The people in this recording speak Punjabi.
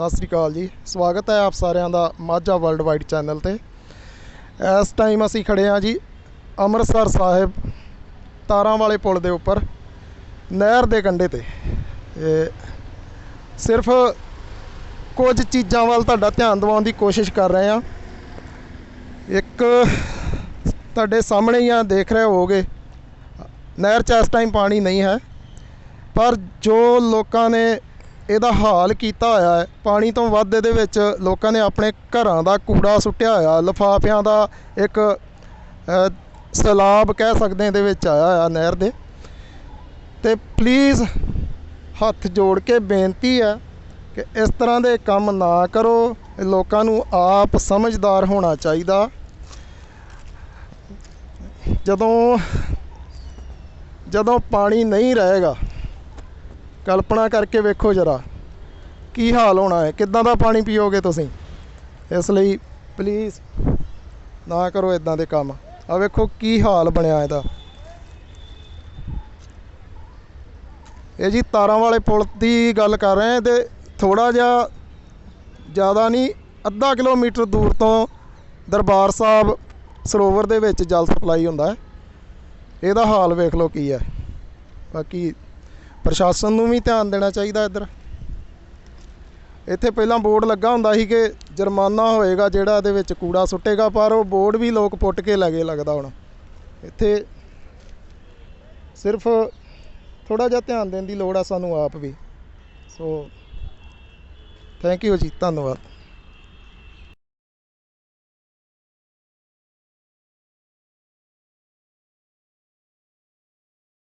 ਸਤਿ ਸ੍ਰੀ ਅਕਾਲ ਜੀ। ਸਵਾਗਤ ਹੈ ਆਪ ਸਾਰਿਆਂ ਦਾ ਮਾਝਾ ਵਰਲਡ ਵਾਈਡ ਚੈਨਲ ਤੇ। ਇਸ ਟਾਈਮ ਅਸੀਂ ਖੜੇ ਹਾਂ ਜੀ ਅੰਮ੍ਰਿਤਸਰ ਸਾਹਿਬ ਤਾਰਾਂ ਵਾਲੇ ਪੁਲ ਦੇ ਉੱਪਰ, ਨਹਿਰ ਦੇ ਕੰਢੇ ਤੇ। ਸਿਰਫ ਕੁਝ ਚੀਜ਼ਾਂ ਵੱਲ ਤੁਹਾਡਾ ਧਿਆਨ ਦਿਵਾਉਣ ਦੀ ਕੋਸ਼ਿਸ਼ ਕਰ ਰਹੇ ਹਾਂ। ਇੱਕ ਤੁਹਾਡੇ ਸਾਹਮਣੇ ਹੀ ਆ, ਦੇਖ ਰਹੇ ਹੋਗੇ ਨਹਿਰ 'ਚ ਇਸ ਟਾਈਮ ਪਾਣੀ ਨਹੀਂ ਹੈ। ਪਰ ਜੋ ਲੋਕਾਂ ਨੇ ਇਹਦਾ ਹਾਲ ਕੀਤਾ ਹੋਇਆ ਹੈ। ਪਾਣੀ ਤੋਂ ਵੱਧ ਇਹਦੇ ਵਿੱਚ ਲੋਕਾਂ ਨੇ ਆਪਣੇ ਘਰਾਂ ਦਾ ਕੂੜਾ ਸੁੱਟਿਆ ਹੋਇਆ। ਲਫਾਫਿਆਂ ਦਾ ਇੱਕ ਅ, ਸੈਲਾਬ ਕਹਿ ਸਕਦੇ ਇਹਦੇ ਵਿੱਚ ਆਇਆ ਹੋਇਆ ਨਹਿਰ ਦੇ। ਤੇ ਪਲੀਜ਼ ਹੱਥ ਜੋੜ ਕੇ ਬੇਨਤੀ ਹੈ ਕਿ ਇਸ ਤਰ੍ਹਾਂ ਦੇ ਕੰਮ ਨਾ ਕਰੋ। ਲੋਕਾਂ ਨੂੰ ਆਪ ਸਮਝਦਾਰ ਹੋਣਾ ਚਾਹੀਦਾ। ਜਦੋਂ ਜਦੋਂ ਪਾਣੀ ਨਹੀਂ ਰਹੇਗਾ ਕਲਪਨਾ ਕਰਕੇ ਵੇਖੋ ਜਰਾ। ਕੀ ਹਾਲ ਹੋਣਾ ਹੈ? ਕਿੱਦਾਂ ਦਾ ਪਾਣੀ ਪੀਓਗੇ ਤੁਸੀਂ? ਇਸ ਲਈ ਪਲੀਜ਼ ਨਾ ਕਰੋ ਇਦਾਂ ਦੇ ਕੰਮ। ਆ ਵੇਖੋ ਕੀ ਹਾਲ ਬਣਿਆ ਇਹਦਾ। ਇਹ ਜੀ ਤਾਰਾਂ ਵਾਲੇ ਪੁਲ ਦੀ ਗੱਲ ਕਰ ਰਹੇ ਹਾਂ ਤੇ ਥੋੜਾ ਜਿਹਾ ਜ਼ਿਆਦਾ ਨਹੀਂ, ਅੱਧਾ ਕਿਲੋਮੀਟਰ ਦੂਰ ਤੋਂ ਦਰਬਾਰ ਸਾਹਿਬ ਸਰੋਵਰ ਦੇ ਵਿੱਚ ਜਲ ਸਪਲਾਈ ਹੁੰਦਾ ਹੈ। ਇਹਦਾ ਹਾਲ ਵੇਖ ਲਓ ਕੀ ਹੈ। ਬਾਕੀ ਪ੍ਰਸ਼ਾਸਨ ਨੂੰ ਵੀ ਧਿਆਨ ਦੇਣਾ ਚਾਹੀਦਾ ਇੱਧਰ। ਇੱਥੇ ਪਹਿਲਾਂ ਬੋਰਡ ਲੱਗਾ ਹੁੰਦਾ ਸੀ ਕਿ ਜੁਰਮਾਨਾ ਹੋਏਗਾ ਜਿਹੜਾ ਇਹਦੇ ਵਿੱਚ ਕੂੜਾ ਸੁੱਟੇਗਾ, ਪਰ ਉਹ ਬੋਰਡ ਵੀ ਲੋਕ ਪੁੱਟ ਕੇ ਲੱਗੇ ਲੱਗਦਾ ਹੁਣ। ਇੱਥੇ ਸਿਰਫ ਥੋੜਾ ਜਿਹਾ ਧਿਆਨ ਦੇਣ ਦੀ ਲੋੜ ਆ ਸਾਨੂੰ ਆਪ ਵੀ। ਸੋ ਥੈਂਕ ਯੂ ਜੀ, ਧੰਨਵਾਦ।